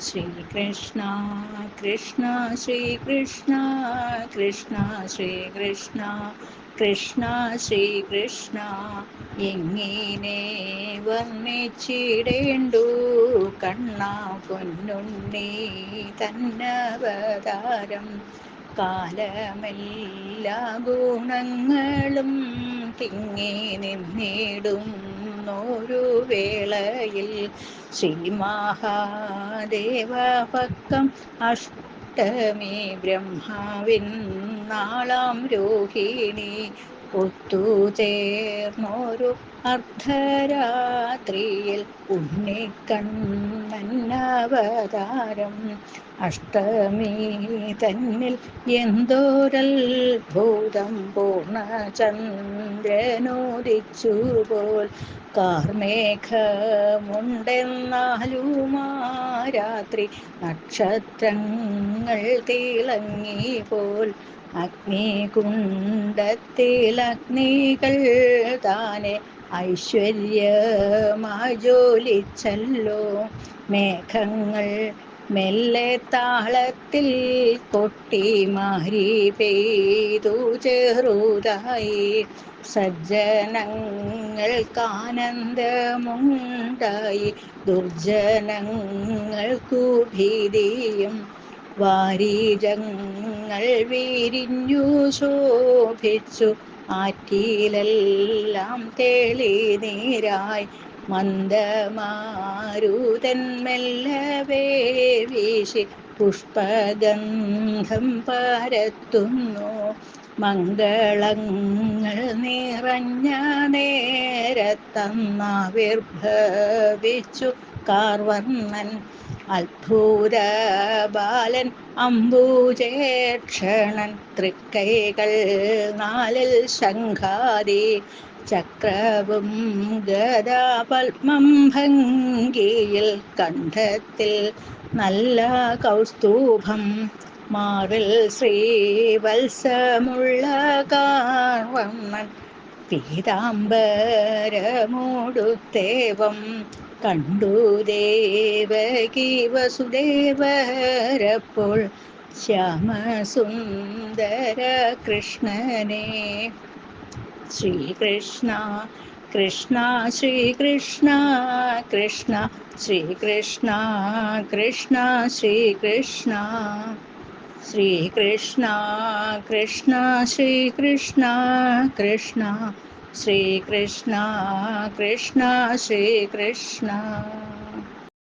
ശ്രീകൃഷ്ണ കൃഷ്ണ ശ്രീകൃഷ്ണ കൃഷ്ണ ശ്രീകൃഷ്ണ കൃഷ്ണ ശ്രീകൃഷ്ണ. എങ്ങനെ വർണിച്ചിടേണ്ടു? കണ്ണ പൊന്നുണ്ണി തന്നവതാരം. കാലമെല്ലാ ഗുണങ്ങളും തിങ്ങി നിന്നിടുന്നൊരു വേളയിൽ. ശ്രീ മഹാദേവ പക്കം അഷ്ടമി ബ്രഹ്മാവിൻ നാളാം രോഹിണി. ഒത്തുചേർന്നൊരു അർദ്ധരാത്രിയിൽ ഉണ്ണിക്കണ്ണനവതാരം അഷ്ടമി തന്നിൽ എന്തോരത്ഭുതം പൂർണചന്ദ്രനോദിച്ചു പോൽ കാർമേഘമുണ്ടെന്നാലുമാ രാത്രി നക്ഷത്രങ്ങൾ തിളങ്ങി പോൽ അഗ്നികുണ്ടത്തിലഗ്നികൾ താനെ ഐശ്വര്യമായി ജോലിച്ചല്ലോ മേഘങ്ങൾ മെല്ലെ താളത്തിൽ കൊട്ടി മാറി പെയ്തു ചെറുതായി. സജ്ജനങ്ങൾക്കാനന്ദമുണ്ടായി. ദുർജനങ്ങൾക്കു ഭീതിയും വാരീജങ്ങൾ വിരിഞ്ഞു ശോഭിച്ചു. ആറ്റിലെല്ലാം തെളിനീരായി മന്ദമാരുതൻ മെല്ലവേ വീശി പുഷ്പഗന്ധം പരത്തുന്നു. മംഗളങ്ങൾ നിറഞ്ഞ നേരത്തന്നാവിർഭവിച്ചു കാർവർണൻ അത്ഭുത ബാലൻ അംബുജേക്ഷണൻ തൃക്കൈകൾ നാലിൽ ശംഖാതി ചക്രവും ഗദാപത്മം ഭംഗിയിൽ കണ്ഠത്തിൽ നല്ല കൗസ്തൂഭം മാറിൽ ശ്രീവത്സമുള്ള കാർവണ്ണൻ പീതാംബരമൂടുത്തേവം കണ്ടു ദേവകി വസുദേവരപ്പോൾ ശ്യാമസുന്ദര കൃഷ്ണനെ. ശ്രീകൃഷ്ണ കൃഷ്ണ ശ്രീകൃഷ്ണ കൃഷ്ണ ശ്രീകൃഷ്ണ കൃഷ്ണ ശ്രീകൃഷ്ണ. ശ്രീകൃഷ്ണ കൃഷ്ണ ശ്രീകൃഷ്ണ കൃഷ്ണ ശ്രീകൃഷ്ണ കൃഷ്ണ ശ്രീകൃഷ്ണ